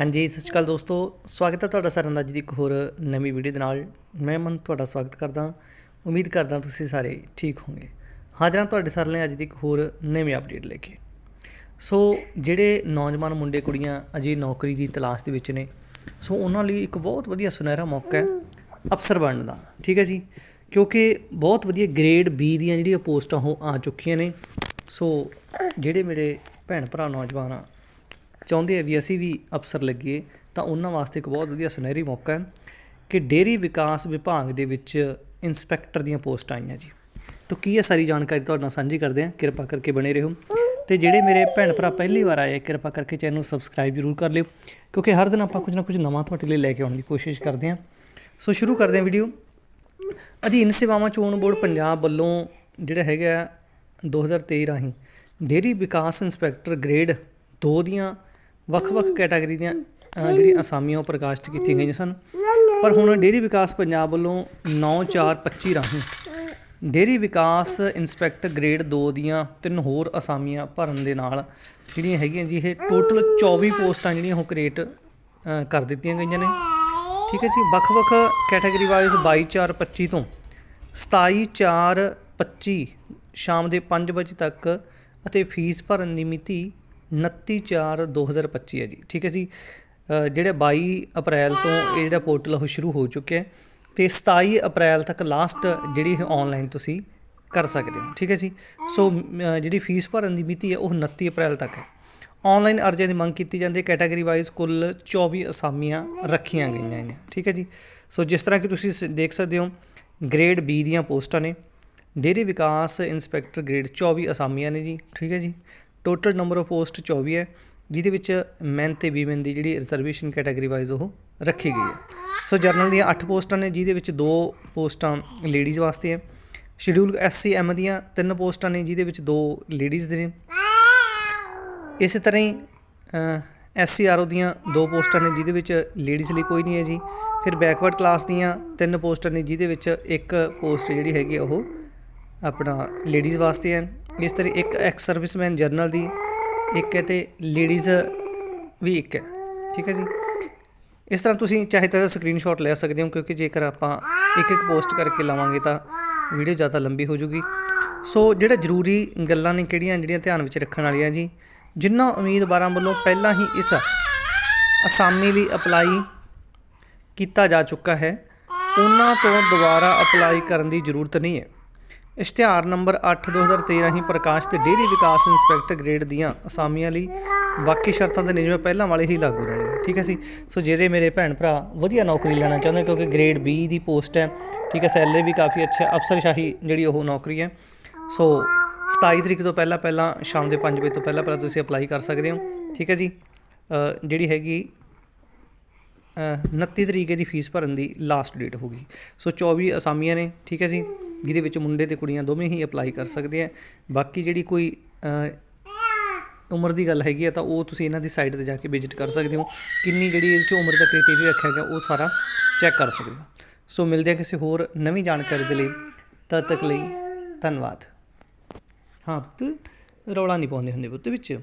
ਹਾਂਜੀ, ਸਤਿ ਸ਼੍ਰੀ ਅਕਾਲ ਦੋਸਤੋ। ਸਵਾਗਤ ਹੈ ਤੁਹਾਡਾ ਸਾਰਿਆਂ ਦਾ ਅੱਜ ਦੀ ਇੱਕ ਹੋਰ ਨਵੀਂ ਵੀਡੀਓ ਦੇ ਨਾਲ। ਮੈਂ ਮਨ ਤੁਹਾਡਾ ਸਵਾਗਤ ਕਰਦਾ ਉਮੀਦ ਕਰਦਾ ਤੁਸੀਂ ਸਾਰੇ ਠੀਕ ਹੋਵੋਗੇ। ਹਾਜ਼ਰਾਂ ਤੁਹਾਡੇ ਸਾਰਿਆਂ ਲਈ ਅੱਜ ਦੀ ਇੱਕ ਹੋਰ ਨਵੀਂ ਅਪਡੇਟ ਲੈ ਕੇ। ਸੋ, ਜਿਹੜੇ ਨੌਜਵਾਨ ਮੁੰਡੇ, ਕੁੜੀਆਂ ਅਜੇ ਨੌਕਰੀ ਦੀ ਤਲਾਸ਼ ਦੇ ਵਿੱਚ ਨੇ, ਸੋ ਉਹਨਾਂ ਲਈ ਇੱਕ ਬਹੁਤ ਵਧੀਆ ਸੁਨਹਿਰਾ ਮੌਕਾ ਹੈ ਅਫਸਰ ਬਣਨ ਦਾ। ਠੀਕ ਹੈ ਜੀ? ਕਿਉਂਕਿ ਬਹੁਤ ਵਧੀਆ ਗ੍ਰੇਡ ਬੀ ਦੀਆਂ ਜਿਹੜੀਆਂ ਪੋਸਟਾਂ ਉਹ ਆ ਚੁੱਕੀਆਂ ਨੇ। ਸੋ, ਜਿਹੜੇ ਮੇਰੇ ਭੈਣ ਭਰਾ ਨੌਜਵਾਨ ਆ, ਚਾਹੁੰਦੇ ਆ ਵੀ ਅਸੀਂ ਵੀ ਅਫਸਰ ਲੱਗੀਏ, ਤਾਂ ਉਹਨਾਂ ਵਾਸਤੇ ਇੱਕ ਬਹੁਤ ਵਧੀਆ ਸੁਨਹਿਰੀ ਮੌਕਾ ਹੈ ਕਿ ਡੇਅਰੀ ਵਿਕਾਸ ਵਿਭਾਗ ਦੇ ਵਿੱਚ ਇਨਸਪੈਕਟਰ ਦੀਆਂ ਪੋਸਟਾਂ ਆਈਆਂ ਜੀ। ਤਾਂ ਕੀ ਹੈ ਸਾਰੀ ਜਾਣਕਾਰੀ ਤੁਹਾਡੇ ਨਾਲ ਸਾਂਝੀ ਕਰਦੇ ਹਾਂ। ਕਿਰਪਾ ਕਰਕੇ ਬਣੇ ਰਹੋ। ਤੇ ਜਿਹੜੇ ਮੇਰੇ ਭੈਣ ਭਰਾ ਪਹਿਲੀ ਵਾਰ ਆਏ ਕਿਰਪਾ ਕਰਕੇ ਚੈਨਲ ਸਬਸਕ੍ਰਾਈਬ ਜ਼ਰੂਰ ਕਰ ਲਿਓ, ਕਿਉਂਕਿ ਹਰ ਦਿਨ ਆਪਾਂ ਕੁਝ ਨਾ ਕੁਝ ਨਵਾਂ ਤੁਹਾਡੇ ਲਈ ਲੈ ਕੇ ਆਉਣ ਦੀ ਕੋਸ਼ਿਸ਼ ਕਰਦੇ ਹਾਂ। ਸੋ ਸ਼ੁਰੂ ਕਰਦੇ ਹਾਂ ਵੀਡੀਓ। ਅਧੀਨ ਸੇਵਾਵਾਂ ਚੋਣ ਬੋਰਡ ਪੰਜਾਬ ਵੱਲੋਂ ਜਿਹੜਾ ਹੈਗਾ 2023 ਰਾਹੀਂ ਡੇਅਰੀ ਵਿਕਾਸ ਇੰਸਪੈਕਟਰ ਗ੍ਰੇਡ 2 ਦੀਆਂ ਵੱਖ-ਵੱਖ ਕੈਟਾਗਰੀ ਦੀਆਂ ਅਹ, ਜਿਹੜੀਆਂ ਅਸਾਮੀਆਂ ਉਹ ਪ੍ਰਕਾਸ਼ਿਤ ਕੀਤੀਆਂ ਗਈਆਂ ਸਨ। ਪਰ ਹੁਣ ਡੇਅਰੀ ਵਿਕਾਸ ਪੰਜਾਬ ਵੱਲੋਂ 9425 ਰਾਹੀਂ ਡੇਅਰੀ ਵਿਕਾਸ ਇੰਸਪੈਕਟਰ ਗ੍ਰੇਡ 2 ਦੀਆਂ ਤਿੰਨ ਹੋਰ ਅਸਾਮੀਆਂ ਭਰਨ ਦੇ ਨਾਲ ਜਿਹੜੀਆਂ ਹੈਗੀਆਂ ਜੀ ਇਹ ਟੋਟਲ 24 ਪੋਸਟਾਂ ਜਿਹੜੀਆਂ ਉਹ ਕ੍ਰੀਏਟ ਕਰ ਦਿੱਤੀਆਂ ਗਈਆਂ ਨੇ। ਠੀਕ ਹੈ ਜੀ ਵੱਖ-ਵੱਖ ਕੈਟਾਗਰੀ ਵਾਈਜ਼ 22/4/25 ਤੋਂ 27/4/25 ਸ਼ਾਮ ਦੇ 5 ਵਜੇ ਤੱਕ ਅਤੇ ਫੀਸ ਭਰਨ ਦੀ ਮਿਤੀ 29/4/2025 ਹੈ ਜੀ। ਠੀਕ ਹੈ ਜੀ? ਜਿਹੜੇ 22 ਅਪ੍ਰੈਲ ਤੋਂ ਇਹ ਜਿਹੜਾ ਪੋਰਟਲ ਉਹ ਸ਼ੁਰੂ ਹੋ ਚੁੱਕਿਆ ਤੇ 27 ਅਪ੍ਰੈਲ ਤੱਕ ਲਾਸਟ ਜਿਹੜੀ ਇਹ ਆਨਲਾਈਨ ਤੁਸੀਂ ਕਰ ਸਕਦੇ ਹੋ। ਠੀਕ ਹੈ ਜੀ? ਸੋ ਜਿਹੜੀ ਫੀਸ ਭਰਨ ਦੀ ਮਿਤੀ ਹੈ ਉਹ 29 ਅਪ੍ਰੈਲ ਤੱਕ ਹੈ। ਆਨਲਾਈਨ ਅਰਜ਼ੀਆਂ ਦੀ ਮੰਗ ਕੀਤੀ ਜਾਂਦੀ ਹੈ। ਕੈਟਾਗਰੀ ਵਾਈਜ਼ ਕੁੱਲ 24 ਅਸਾਮੀਆਂ ਰੱਖੀਆਂ ਗਈਆਂ ਨੇ। ਠੀਕ ਹੈ ਜੀ? ਸੋ ਜਿਸ ਤਰ੍ਹਾਂ ਕਿ ਤੁਸੀਂ ਦੇਖ ਸਕਦੇ ਹੋ ਗ੍ਰੇਡ ਬੀ ਦੀਆਂ ਪੋਸਟਾਂ ਨੇ। ਡੇਅਰੀ ਵਿਕਾਸ ਇੰਸਪੈਕਟਰ ਗ੍ਰੇਡ 24 ਅਸਾਮੀਆਂ ਨੇ ਜੀ, ਠੀਕ ਹੈ ਜੀ। ਟੋਟਲ ਨੰਬਰ ਆਫ ਪੋਸਟ 24 ਹੈ, ਜਿਹਦੇ ਵਿੱਚ ਮੈਨ ਤੇ ਵੀਮਨ ਦੀ ਜਿਹੜੀ ਰਿਜ਼ਰਵੇਸ਼ਨ ਕੈਟਾਗਰੀ ਵਾਈਜ਼ ਉਹ ਰੱਖੀ ਗਈ ਹੈ। ਸੋ ਜਰਨਲ ਦੀਆਂ 8 ਪੋਸਟਾਂ ਨੇ, ਜਿਹਦੇ ਵਿੱਚ ਦੋ ਪੋਸਟਾਂ ਲੇਡੀਜ਼ ਵਾਸਤੇ ਹੈ। ਸ਼ਡਿਊਲ ਐਸਸੀਐਮ ਦੀਆਂ ਤਿੰਨ ਪੋਸਟਾਂ ਨੇ, ਜਿਹਦੇ ਵਿੱਚ ਦੋ ਲੇਡੀਜ਼ ਦੇ ਨੇ। ਇਸੇ ਤਰ੍ਹਾਂ ਹੀ ਐਸਸੀਆਰਓ ਦੀਆਂ ਦੋ ਪੋਸਟਾਂ ਨੇ, ਜਿਹਦੇ ਵਿੱਚ ਲੇਡੀਜ਼ ਲਈ ਕੋਈ ਨਹੀਂ ਹੈ ਜੀ। ਫਿਰ ਬੈਕਵਰਡ ਕਲਾਸ ਦੀਆਂ ਤਿੰਨ ਪੋਸਟਾਂ ਨੇ, ਜਿਹਦੇ ਵਿੱਚ ਇੱਕ ਪੋਸਟ ਜਿਹੜੀ ਹੈਗੀ ਆ ਉਹ ਆਪਣਾ ਲੇਡੀਜ਼ ਵਾਸਤੇ ਹੈ ਇਸ ਤਰ੍ਹਾਂ ਇੱਕ ਐਕਸ ਸਰਵਿਸਮੈਨ ਜਰਨਲ ਦੀ ਇੱਕ ਹੈ ਤੇ ਲੇਡੀਜ਼ ਵੀ ਇੱਕ ਹੈ। ਠੀਕ ਹੈ ਜੀ? ਇਸ ਤਰ੍ਹਾਂ ਤੁਸੀਂ ਚਾਹੇ ਤਾਂ ਸਕਰੀਨਸ਼ਾਟ ਲੈ ਸਕਦੇ ਹੋ, ਕਿਉਂਕਿ ਜੇਕਰ ਆਪਾਂ ਇੱਕ ਇੱਕ ਪੋਸਟ ਕਰਕੇ ਲਾਵਾਂਗੇ ਤਾਂ ਵੀਡੀਓ ਜ਼ਿਆਦਾ ਲੰਬੀ ਹੋ ਜੂਗੀ ਸੋ ਜਿਹੜਾ ਜ਼ਰੂਰੀ ਗੱਲਾਂ ਨੇ ਕਿਹੜੀਆਂ ਜਿਹੜੀਆਂ ਧਿਆਨ ਵਿੱਚ ਰੱਖਣ ਵਾਲੀਆਂ ਜੀ? ਜਿਨ੍ਹਾਂ ਉਮੀਦਵਾਰਾਂ ਵੱਲੋਂ ਪਹਿਲਾਂ ਹੀ ਇਸ ਅਸਾਮੀ ਲਈ ਅਪਲਾਈ ਕੀਤਾ ਜਾ ਚੁੱਕਾ ਹੈ, ਉਹਨਾਂ ਤੋਂ ਦੁਬਾਰਾ ਅਪਲਾਈ ਕਰਨ ਦੀ ਜ਼ਰੂਰਤ ਨਹੀਂ ਹੈ। ਇਸ਼ਤਿਹਾਰ ਨੰਬਰ 8 2013 ਰਾਹੀਂ ਪ੍ਰਕਾਸ਼ਿਤ ਡੇਅਰੀ ਵਿਕਾਸ ਇੰਸਪੈਕਟਰ ਗ੍ਰੇਡ ਦੀਆਂ ਅਸਾਮੀਆਂ ਲਈ ਬਾਕੀ ਸ਼ਰਤਾਂ ਤੇ ਨਿਯਮ ਪਹਿਲਾਂ ਵਾਲੇ ਹੀ ਲਾਗੂ ਰਹਿਣਗੇ। ਠੀਕ ਹੈ ਸੀ ਸੋ ਜਿਹੜੇ ਮੇਰੇ ਭੈਣ ਭਰਾ ਵਧੀਆ ਨੌਕਰੀ ਲੈਣਾ ਚਾਹੁੰਦੇ ਕਿਉਂਕਿ ਗ੍ਰੇਡ ਬੀ ਦੀ ਪੋਸਟ ਹੈ, ਠੀਕ ਹੈ, ਸੈਲਰੀ ਵੀ ਕਾਫੀ ਅੱਛਾ, ਅਫਸਰਸ਼ਾਹੀ ਜਿਹੜੀ ਉਹ ਨੌਕਰੀ ਹੈ। ਸੋ 27 ਤਰੀਕ ਤੋਂ ਪਹਿਲਾਂ ਪਹਿਲਾਂ ਸ਼ਾਮ ਦੇ 5 ਵਜੇ ਤੋਂ ਪਹਿਲਾਂ ਪਹਿਲਾਂ ਤੁਸੀਂ ਅਪਲਾਈ ਕਰ ਸਕਦੇ ਹੋ। ਠੀਕ ਹੈ ਜੀ? ਜਿਹੜੀ ਹੈਗੀ 29 ਤਰੀਕੇ ਦੀ ਫੀਸ ਭਰਨ ਦੀ ਲਾਸਟ ਡੇਟ ਹੋਗੀ ਸੋ 24 ਅਸਾਮੀਆਂ ਨੇ, ਠੀਕ ਹੈ ਜੀ? ਜਿਹਦੇ ਵਿੱਚ ਮੁੰਡੇ ਤੇ ਕੁੜੀਆਂ ਦੋਵੇਂ ਹੀ ਅਪਲਾਈ ਕਰ ਸਕਦੇ ਆ। ਬਾਕੀ ਜਿਹੜੀ ਕੋਈ ਉਮਰ ਦੀ ਗੱਲ ਹੈਗੀ ਆ, ਤਾਂ ਉਹ ਤੁਸੀਂ ਇਹਨਾਂ ਦੀ ਸਾਈਟ ਤੇ ਜਾ ਕੇ ਵਿਜ਼ਿਟ ਕਰ ਸਕਦੇ ਹੋ। ਕਿੰਨੀ ਜਿਹੜੀ ਇਹ 'ਚ ਉਮਰ ਦਾ ਕ੍ਰਾਈਟੇਰੀਆ ਰੱਖਿਆ ਗਿਆ, ਉਹ ਸਾਰਾ ਚੈੱਕ ਕਰ ਸਕਦੇ ਹੋ। ਸੋ ਮਿਲਦੇ ਆ ਕਿਸੇ ਹੋਰ ਨਵੀਂ ਜਾਣਕਾਰੀ ਦੇ ਲਈ। ਤਦ ਤੱਕ ਲਈ ਧੰਨਵਾਦ। ਹਾਂ ਪੁੱਤ, ਰੌਲਾ ਨਹੀਂ ਪਾਉਂਦੇ ਹੁੰਦੇ ਪੁੱਤ ਵਿੱਚ।